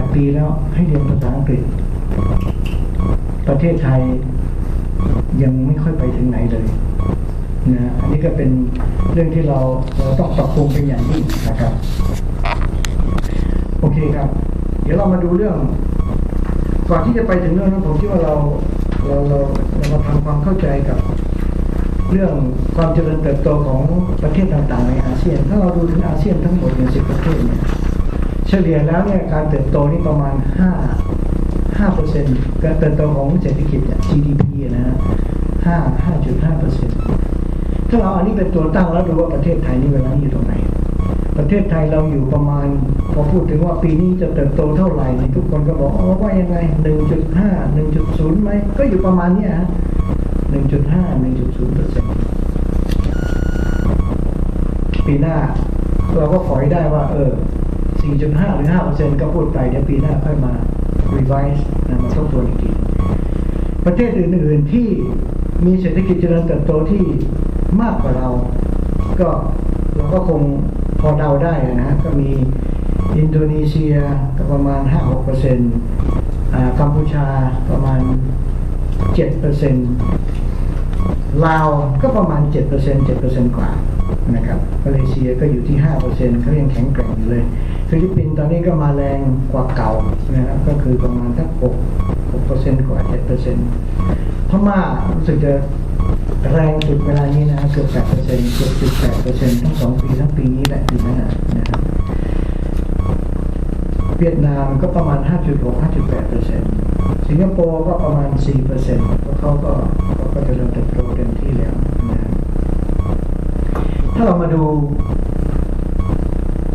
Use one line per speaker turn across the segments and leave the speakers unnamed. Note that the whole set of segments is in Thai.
8 ปีแล้วให้เรียนภาษาอังกฤษ ประเทศไทยยังไม่ค่อยไปถึงไหนเลยนะอันนี้ก็เป็นเรื่องที่เราเราต้องปรับปรุงเป็นอย่างยิ่งนะครับ โอเคครับ เดี๋ยวเรามาดูเรื่อง ก่อนที่จะไปถึงเรื่องนั้นผมคิดว่าเราเราเราเรามาทำความเข้าใจกับ เรื่องความเจริญเติบโตของประเทศต่างๆ ในอาเซียน ถ้าเราดูถึงอาเซียนทั้งหมดเนี่ยสิบประเทศเนี่ย เฉลี่ยแล้วเนี่ยการเติบโตนี่ประมาณห้าห้าเปอร์เซ็นต์การเติบโตของเศรษฐกิจ GDP อะนะฮะห้าห้าจุดห้าเปอร์เซ็นต์ถ้าเราอันนี้เป็นตัวตั้งแล้วดูว่าประเทศไทยนี่เวลาอยู่ตรงไหน ประเทศไทยเราอยู่ประมาณ พอพูดถึงว่าปีนี้จะเติบโตเท่าไหร่ทุกคนก็บอกอ๋อว่ายังไง 1.5 1.0ไหมก็อยู่ประมาณเนี้ยฮะ1.5 1.0เปอร์เซ็นต์ปีหน้า เราก็ขอให้ได้ว่า เออ 4.5 หรือ5เปอร์เซ็นต์ก็พูดไปเดี๋ยวปีหน้าค่อยมา revise นะมาทบทวนอีกทีประเทศอื่นๆที่มีเศรษฐกิจเจริญเติบโตที่มากกว่าเรา ก็เราก็คงพอเดาได้นะฮะก็มีอินโดนีเซียก็ประมาณ 5-6เปอร์เซ็นต์กัมพูชาประมาณ 7เปอร์เซ็นต์ลาวก็ประมาณ7เปอร์เซ็นต์7เปอร์เซ็นต์กว่า นะครับมาเลเซียก็อยู่ที่5เปอร์เซ็นต์เขายังแข็งแกร่งอยู่เลย ฟิลิปปินส์ตอนนี้ก็มาแรงกว่าเก่านะครับก็คือประมาณสัก6 6เปอร์เซ็นต์กว่า7เปอร์เซ็นต์พม่ารู้สึกจะแรงสุดเวลานี้นะเกือบแปดเปอร์เซ็นต์เกือบจุดแปดเปอร์เซ็นต์ทั้งสองปีทั้งปีนี้แหละอยู่นั่นนะนะครับเวียดนามก็ประมาณ 5.6 5.8เปอร์เซ็นต์สิงคโปร์ก็ประมาณ4เปอร์เซ็นต์เพราะเขาก็เขาก็จะเริ่มเติบโตเต็มที่แล้ว ถ้าเรามาดู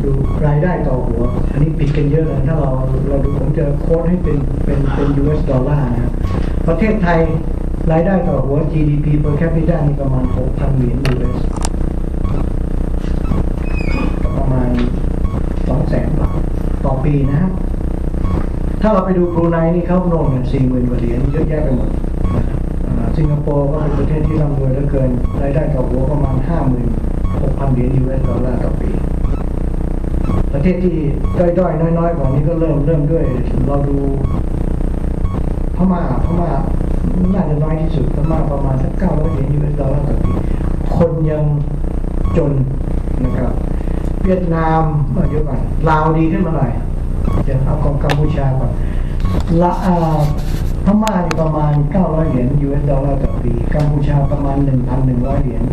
ดูรายได้ต่อหัว อันนี้ปิดกันเยอะเลยถ้าเราเราดูผมจะโค้ดให้เป็นเป็นเป็น US ดอลลาร์นะครับประเทศไทยรายได้ต่อหัว GDP per capita นี่ประมาณ 6,000 เหรียญ US ประมาณ 200,000 บาท ต่อปีนะฮะถ้าเราไปดูบรูไนนี่เขาโน่นกัน40,000กว่าเหรียญเยอะแยะไปหมดสิงคโปร์ก็เป็นประเทศที่ร่ำรวยเหลือเกิน รายได้ต่อหัวประมาณ 5,000 6,000เหรียญ US ดอลลาร์ต่อปี ประเทศที่ด้อยๆ น้อยๆกว่านี้ก็เริ่มเริ่มด้วย เราดูพม่าพม่าน่าจะน้อยที่สุดพม่าประมาณสักเก้าร้อยเหรียญยูเอสดอลลาร์ต่อปีคนยังจนนะครับเวียดนามเมื่อเยอะก่อนลาวดีขึ้นมาหน่อยจะเอาของกัมพูชาก่อนละอ่าพม่าประมาณ 900 เหรียญยูเอสดอลลาร์ต่อปี กัมพูชาประมาณ 1,100 เหรียญ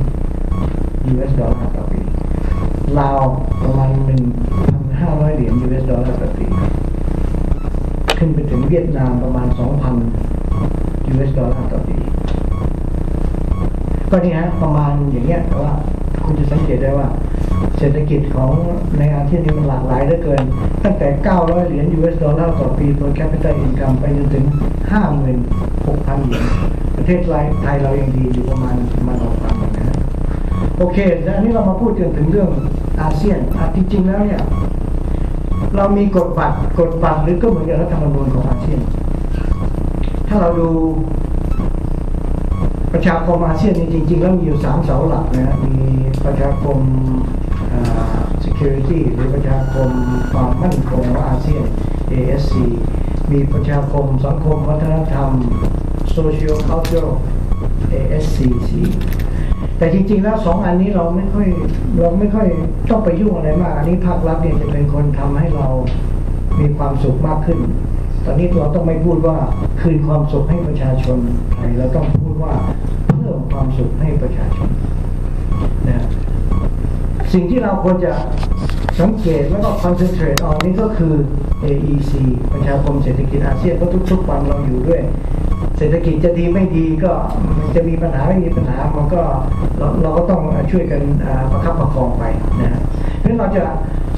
ยูเอสดอลลาร์ต่อปีลาวประมาณ 1,500 เหรียญ US ดอลลาร์ต่อปี ขึ้นไปถึงเวียดนามประมาณ 2,000 US ดอลลาร์ต่อปี ก็นี่ฮะประมาณอย่างเงี้ยแต่ว่าคุณจะสังเกตได้ว่าเศรษฐกิจของในอาเซียนนี่มันหลากหลายเหลือเกิน ตั้งแต่ 900 เหรียญ US ดอลลาร์ต่อปี per capita income ไปจนถึง 56,000 เหรียญ ประเทศไทยเรายังดีอยู่ประมาณประมาณ โอเคแล้วอันนี้เรามาพูดกันถึงเรื่องอาเซียนอ่จริงๆแล้วเนี่ย เรามีกฎบัตรกฎบัตรหรือก็เหมือนกับรัฐธรรมนูญของอาเซียน ถ้าเราดูประชาคมอาเซียนนี่จริงๆ แล้วมีอยู่สามเสาหลักนะมีประชาคมา security หรือประชาคมความมั่นคงของอาเซียน ASC มีประชาคมสังคมวัฒนธรรม social cultural ASCC แต่จริง ๆ แล้วสองอันนี้เราไม่ค่อยเราไม่ค่อยต้องไปยุ่งอะไรมาก อันนี้ภาครัฐเนี่ยจะเป็นคนทำให้เรามีความสุขมากขึ้น ตอนนี้เราต้องไม่พูดว่าคืนความสุขให้ประชาชนไทยเราต้องพูดว่าเพิ่มความสุขให้ประชาชนนะสิ่งที่เราควรจะสังเกตแล้วก็ concentrate on นี่ก็คือ AEC ประชาคมเศรษฐกิจอาเซียนเพราะทุกๆวันเราอยู่ด้วย เศรษฐกิจจะดีไม่ดีก็จะมีปัญหาไม่มีปัญหามันก็เราเราก็ต้องช่วยกันประคับประคองไปนะฮะเพราะเราจะ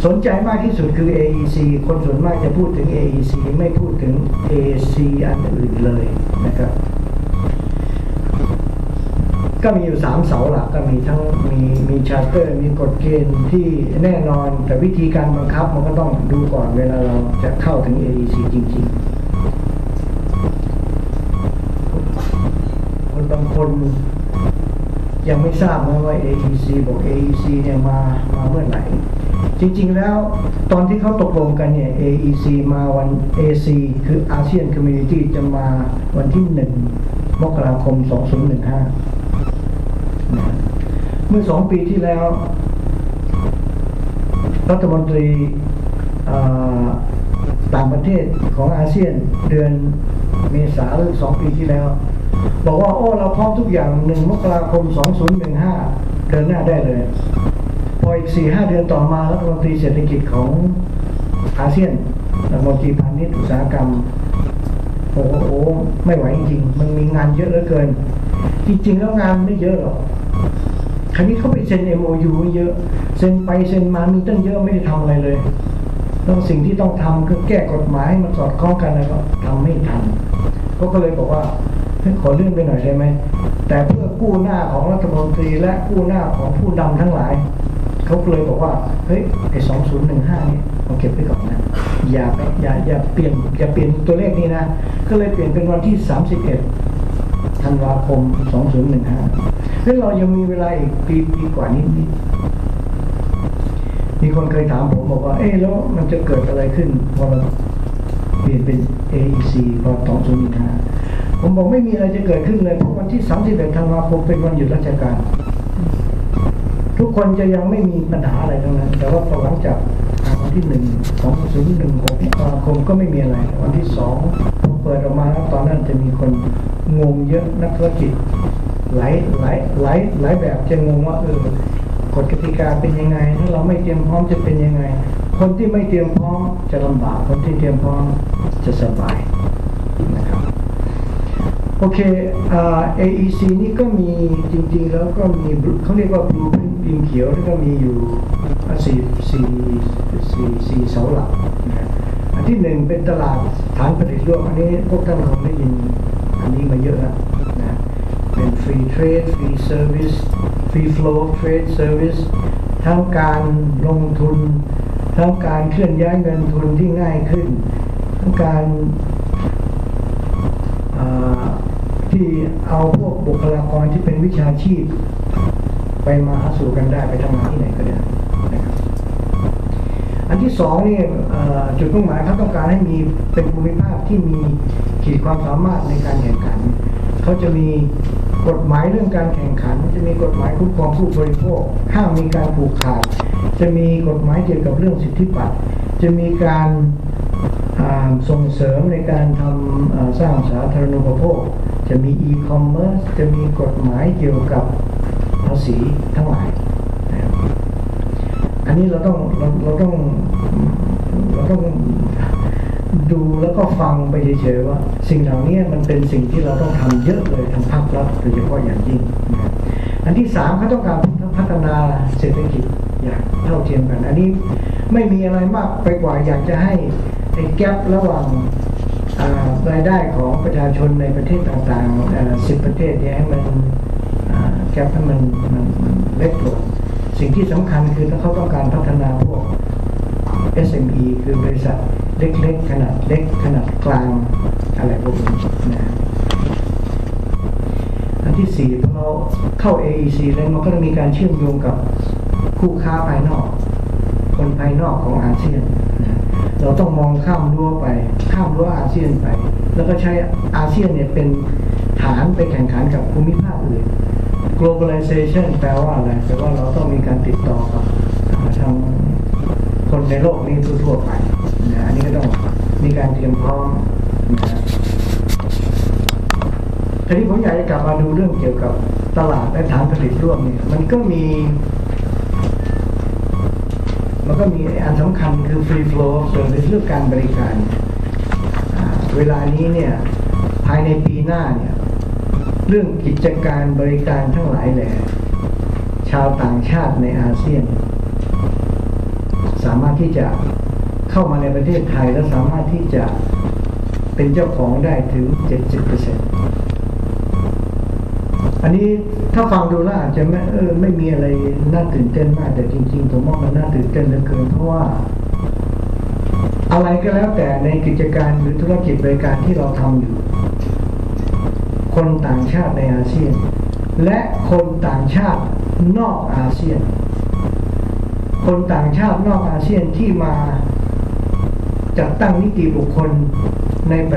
สนใจมากที่สุดคือ AEC คนส่วนมากจะพูดถึง AEC ไม่พูดถึง AC อันอื่นเลยนะครับ ก็มีอยู่สามเสาหลักก็มีทั้งมีมีชาร์เตอร์ มีกฎเกณฑ์ที่แน่นอน แต่วิธีการบังคับมันก็ต้องดูก่อนเวลาเราจะเข้าถึง AEC จริง ๆ คนยังไม่ทราบนะว่า AEC บอก AEC เนี่ยมามาเมื่อไหร่ จริงๆแล้วตอนที่เขาตกลงกันเนี่ย AEC มาวัน AC คืออาเซียนคอมมูนิตี้จะมาวันที่ 1 มกราคม 2015 เมื่อสองปีที่แล้ว รัฐมนตรีต่างประเทศของอาเซียนเดือนเมษาหรือสองปีที่แล้ว บอกว่าโอ้เราพร้อมทุกอย่างหนึ่งมกราคม 2015 เดินหน้าได้เลย พออีกสี่ห้าเดือนต่อมารัฐมนตรีเศรษฐกิจของอาเซียนรัฐมนตรีพาณิชย์อุตสาหกรรมโอ้โหไม่ไหวจริง มันมีงานเยอะเหลือเกิน จริง ๆ แล้วงานไม่เยอะหรอกคราวนี้เขาไปเซ็น MOU ไว้เยอะเซ็นไปเซ็นมามีตั้งเยอะไม่ได้ทำอะไรเลยแล้วสิ่งที่ต้องทำคือแก้กฎหมายให้มันสอดคล้องกันแล้วก็ทำไม่ทันเขาก็เลยบอกว่า ขอเลื่อนไปหน่อยได้ไหม แต่เพื่อกู้หน้าของรัฐมนตรีและกู้หน้าของผู้นำทั้งหลาย เขาเลยบอกว่า เฮ้ยไอ้สองศูนย์หนึ่งห้านี่เอาเก็บไว้ก่อนนะ อย่าไปอย่าอย่าเปลี่ยนอย่าเปลี่ยนตัวเลขนี้นะ ก็เลยเปลี่ยนเป็นวันที่สามสิบเอ็ดธันวาคม2015แล้วเรายังมีเวลาอีกปีปีกว่านิดนิดมีคนเคยถามผมบอกว่า เอ๊ะแล้วมันจะเกิดอะไรขึ้นพอเราเปลี่ยนเป็น AEC พอ2015 ผมบอกไม่มีอะไรจะเกิดขึ้นเลยเพราะวันที่31ธันวาคมเป็นวันหยุดราชการ ทุกคนจะยังไม่มีปัญหาอะไรทั้งนั้น แต่ว่าพอหลังจากวันที่หนึ่งสองศูนย์หนึ่งหกตุลาคมก็ไม่มีอะไร วันที่สองพอเปิดออกมาแล้วตอนนั้นจะมีคนงงเยอะนักธุรกิจหลายหลายหลายหลายแบบจะงงว่าเออกฎกติกาเป็นยังไง ถ้าเราไม่เตรียมพร้อมจะเป็นยังไง คนที่ไม่เตรียมพร้อมจะลำบากคนที่เตรียมพร้อมจะสบาย โอเค AEC นี่ก็มีจริงๆ แล้วก็มีเขาเรียกว่า blueprint พิมเขียวแล้วก็มีอยู่สี่สี่สี่สี่เสาหลักนะอันที่หนึ่งเป็นตลาดฐานผลิตรวมอันนี้พวกท่านคงได้ยินอันนี้มาเยอะแล้วนะเป็น free trade free service free flow of trade service ทั้งการลงทุน ทั้งการเคลื่อนย้ายเงินทุนที่ง่ายขึ้น ทั้งการ ที่เอาพวกบุคลากรที่เป็นวิชาชีพ ไปมาหาสู่กันได้ไปทำงานที่ไหนก็ได้นะครับอันที่สองนี่จุดมุ่งหมายเขาต้องการให้มีเป็นภูมิภาคที่มีขีดความสามารถในการแข่งขันเขาจะมีกฎหมายเรื่องการแข่งขัน จะมีกฎหมายคุ้มครองผู้บริโภคห้ามมีการผูกขาด จะมีกฎหมายเกี่ยวกับเรื่องสิทธิบัตรจะมีการ ส่งเสริมในการทำสร้างสาธารณูปโภค จะมีอีคอมเมิร์ซจะมีกฎหมายเกี่ยวกับภาษีทั้งหลาย อันนี้เราต้องเราเราต้องเราต้องดูแล้วก็ฟังไปเฉยๆว่า สิ่งเหล่านี้มันเป็นสิ่งที่เราต้องทำเยอะเลยทางภาครัฐโดยเฉพาะอย่างยิ่ง อันที่สามเขาต้องการพัฒนาเศรษฐกิจอย่างเท่าเทียมกัน อันนี้ไม่มีอะไรมากไปกว่าอยากจะให้ แกลระหว่างรายได้ของประชาชนในประเทศต่างๆสิบประเทศเนี่ยให้มันแกลให้มันมันมันเล็กลงสิ่งที่สำคัญคือถ้าเขาต้องการพัฒนาพวก SME คือบริษัทเล็กๆ ขนาดเล็กขนาดกลางอะไรพวกนี้นะอันที่สี่พอเราเข้า AEC แล้วมันก็จะมีการเชื่อมโยงกับคู่ค้าภายนอก คนภายนอกของอาเซียน เราต้องมองข้ามรั้วไป ข้ามรั้วอาเซียนไป แล้วก็ใช้อาเซียนเนี่ยเป็นฐานไปแข่งขันกับภูมิภาคอื่น globalization แปลว่าอะไร แปลว่าเราต้องมีการติดต่อกับทางคนในโลกนี้ทั่วไปนะอันนี้ก็ต้องมีการเตรียมพร้อมนะทีนี้ผมอยากจะกลับมาดูเรื่องเกี่ยวกับตลาดและฐานผลิตร่วมเนี่ยมันก็มี มันก็มีอันสำคัญคือ free flow of service เรื่องการบริการ เวลานี้เนี่ยภายในปีหน้าเนี่ยเรื่องกิจการบริการทั้งหลายแหล่ชาวต่างชาติในอาเซียน สามารถที่จะเข้ามาในประเทศไทยและสามารถที่จะเป็นเจ้าของได้ถึง 70% อันนี้ถ้าฟังดูแล้วอาจจะไม่เออไม่มีอะไรน่าตื่นเต้นมาก แต่จริงๆผมว่ามันน่าตื่นเต้นเหลือเกินเพราะว่า อะไรก็แล้วแต่ในกิจการหรือธุรกิจบริการที่เราทำอยู่ คนต่างชาติในอาเซียน และคนต่างชาตินอกอาเซียน คนต่างชาตินอกอาเซียนที่มาจัดตั้งนิติบุคคลในประ